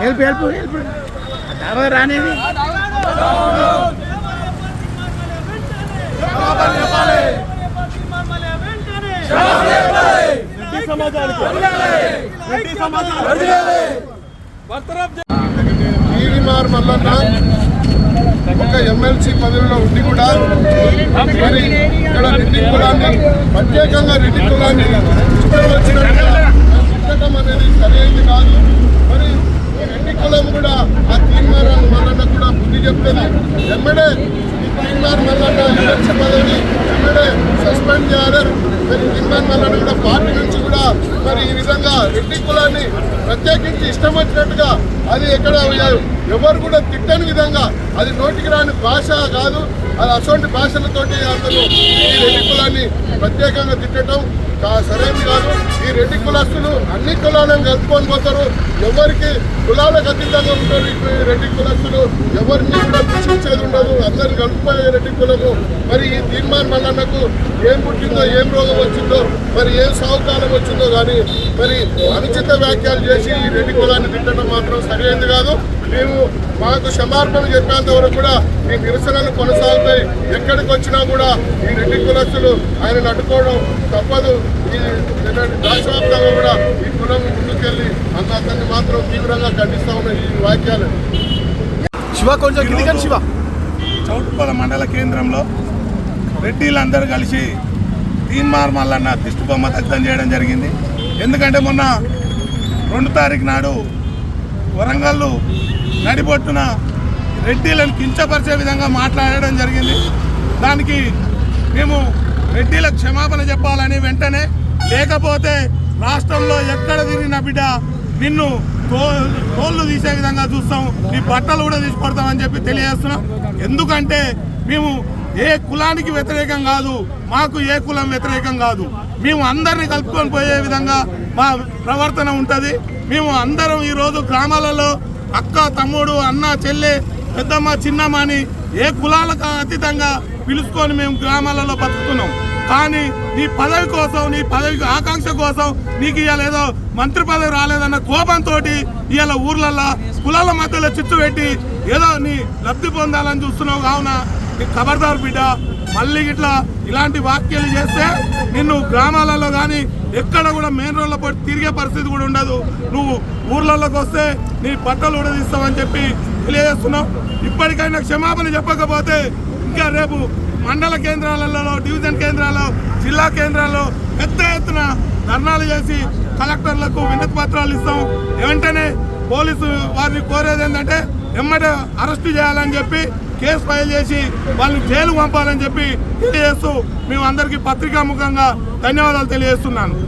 Help help help దారా రానేది సమాజానికి సమాజానికి భక్తరాబ్ మల్లన్న ఎమ్మెల్సీ పదవిలో ఉండి కూడా మరి ఇక్కడ రెడ్డి కులాన్ని ప్రత్యేకంగా రెడ్డి కులాన్ని చుట్టడం అనేది సరైనది కాదు. మరి రెడ్డి కులం కూడా ఆ తీర్మానాన్ని మల్లన్న కూడా బుద్ధి చెప్తుంది. ఎమ్మెడే ఈ తీర్మార్ మల్లన్న ఎమ్మెల్సీ పదవిని ఎమ్మెడే సస్పెండ్ చేయాలి మరి ఇమ్రాన్ మల్లన్న కూడా పార్టీ నుంచి కూడా మరి ఈ విధంగా రెడ్డి కులాన్ని ప్రత్యేకించి ఇష్టం వచ్చినట్టుగా అది ఎక్కడ ఎవరు కూడా తిట్టని విధంగా అది నోటికి రాని భాష కాదు అది అటువంటి భాషలతోటి అతను ఈ రెడ్డి కులాన్ని ప్రత్యేకంగా తిట్టడం కా- సరైనది కాదు. ఈ రెడ్డి కులస్తులు అన్ని కులాలను కలుపుకొని పోతారు. ఎవరికి కులాలకు అతీతంగా ఉంటారు ఈ రెడ్డి కులస్తులు ఎవరిని కూడా పిలిచేది ఉండదు. అందరు కలుపుకునే రెడ్డి కులకు మరి ఈ తీర్మాన్ మల్లన్నకు ఏం పుట్టిందో ఏం రోగం వచ్చిందో మరి ఏం సాగుకాలం వచ్చిందో కానీ మరి అనుచిత వ్యాఖ్యలు చేసి ఈ రెడ్డి కులాన్ని తిట్టడం మాత్రం సరైనది కాదు. మేము మాకు క్షమార్పణ చెప్పేంత వరకు కూడా ఈ నిరసనలు కొనసాగుతాయి. ఎక్కడికి వచ్చినా కూడా ఈ రెడ్డి కులస్తులు ఆయన అడ్డుకోవడం తప్పదు. ఈ రాష్ట్రవ్యాప్తంగా కూడా ఈ కులం ముందుకెళ్ళి అంత అతన్ని మాత్రం తీవ్రంగా ఖండిస్తా ఉన్న ఈ వాక్యాలు. శివ కొంచెం కిందికి శివ. చౌటుపల మండల కేంద్రంలో రెడ్డిలందరూ కలిసి తీన్మార్ మల్లన్న దిష్టి బొమ్మ దగ్ధం చేయడం జరిగింది. ఎందుకంటే మొన్న రెండు తారీఖు నాడు వరంగల్ నడిబొట్టున రెడ్డిలను కించపరిచే విధంగా మాట్లాడడం జరిగింది. దానికి మేము రెడ్డిలకు క్షమాపణ చెప్పాలని వెంటనే లేకపోతే రాష్ట్రంలో ఎక్కడ తిరిగిన బిడ్డ నిన్ను తో- తోళ్ళు తీసే విధంగా చూస్తాం. నీ బట్టలు కూడా తీసుకొడతామని చెప్పి తెలియజేస్తున్నాం. ఎందుకంటే మేము ఏ కులానికి వ్యతిరేకం కాదు మాకు ఏ కులం వ్యతిరేకం కాదు. మేము అందరినీ కలుపుకొని పోయే విధంగా మా ప్రవర్తన ఉంటుంది. మేము అందరం ఈరోజు గ్రామాలలో అక్క తమ్ముడు అన్న చెల్లె పెద్దమ్మ చిన్నమ్మ అని ఏ కులాలకు అతీతంగా పిలుచుకొని మేము గ్రామాలలో బతుకుతున్నాం. కానీ నీ పదవి కోసం నీ పదవి ఆకాంక్ష కోసం నీకు ఇవాళ ఏదో మంత్రి పదవి రాలేదన్న కోపంతో ఇవాళ ఊర్లల్లో కులాల మధ్యలో చిచ్చు పెట్టి ఏదో నీ లబ్ధి పొందాలని చూస్తున్నావు కావున నీ ఖబర్దారు బిడ్డ మళ్ళీ ఇట్లా ఇలాంటి వాక్యాలు చేస్తే నిన్ను గ్రామాలలో కానీ ఎక్కడ కూడా మెయిన్ రోడ్ల పట్టి తిరిగే పరిస్థితి కూడా ఉండదు. నువ్వు ఊర్లలోకి వస్తే నీ బట్టలు ఉడదీస్తావని చెప్పి తెలియజేస్తున్నావు. ఇప్పటికైనా క్షమాపణ చెప్పకపోతే ఇంకా రేపు మండల కేంద్రాలలో డివిజన్ కేంద్రాల్లో జిల్లా కేంద్రాల్లో పెద్ద ఎత్తున ధర్నాలు చేసి కలెక్టర్లకు వినతి పత్రాలు ఇస్తాం. వెంటనే పోలీసు వారిని కోరేది ఏంటంటే ఎమ్మటే అరెస్టు చేయాలని చెప్పి కేసు ఫైల్ చేసి వాళ్ళని జైలు పంపాలని చెప్పి తెలియజేస్తూ మేము అందరికీ పత్రికాముఖంగా ధన్యవాదాలు తెలియజేస్తున్నాను.